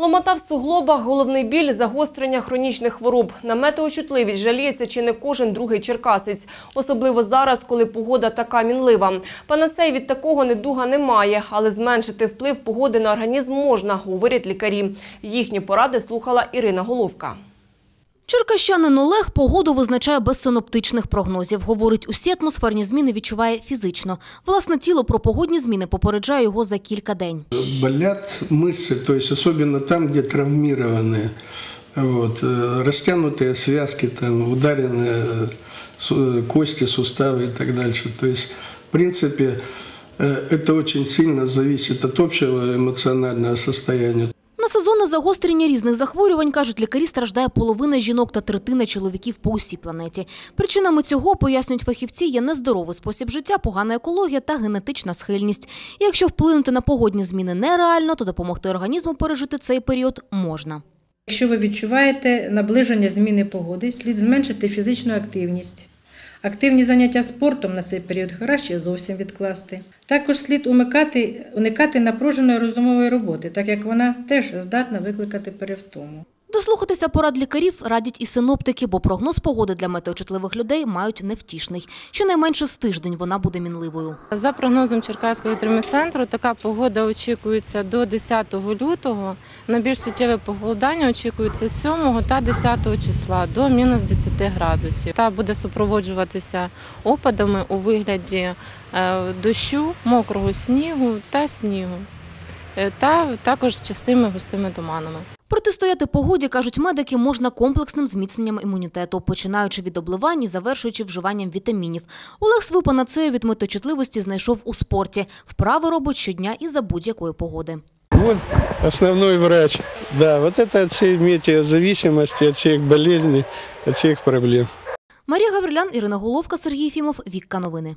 Ломота в суглобах, головний біль, загострення хронічних хвороб. На метеочутливість жаліється чи не кожен другий черкасець. Особливо зараз, коли погода така мінлива. Панацей від такого недуга немає, але зменшити вплив погоди на організм можна, говорять лікарі. Їхні поради слухала Ірина Головка. Черкащанин Олег погоду визначає без синоптичних прогнозів. Говорить, усі атмосферні зміни відчуває фізично. Власне тіло про погодні зміни попереджає його за кілька день. Болят мышцы, то есть особенно там, где травмированные, вот, э, растянутые связки, там, ударенные э, су- кости, суставы и так дальше. То есть, в принципе, э, это очень сильно зависит от общего эмоционального состояния. Сезонне загострення різних захворювань, кажуть лікарі, страждає половина жінок та третина чоловіків по усій планеті. Причинами цього, пояснюють фахівці, є нездоровий спосіб життя, погана екологія та генетична схильність. Якщо вплинути на погодні зміни нереально, то допомогти організму пережити цей період можна. Якщо ви відчуваєте наближення зміни погоди, слід зменшити фізичну активність. Активні заняття спортом на цей період краще зовсім відкласти. Також слід уникати, уникати напруженої розумової роботи, так як вона теж здатна викликати перевтому. Дослухатися порад лікарів радять і синоптики, бо прогноз погоди для метеочутливих людей мають невтішний. Щонайменше з тиждень вона буде мінливою. За прогнозом Черкаського гідрометцентру, така погода очікується до 10 лютого. Найбільш суттєве похолодання очікується 7 та 10 числа до мінус 10 градусів. Та буде супроводжуватися опадами у вигляді е, дощу, мокрого снігу та снігу, та також частими густими туманами. Протистояти погоді, кажуть медики, можна комплексним зміцненням імунітету, починаючи від обливань і завершуючи вживанням вітамінів. Олег свою панацею від меточутливості знайшов у спорті. Вправи робить щодня і за будь-якої погоди. Вот основной врач. Да, вот это от всей метеозависимости, от всех болезней, от всех проблем. Марія Гаврилян, Ірина Головка, Сергій Фімов. Вікка новини.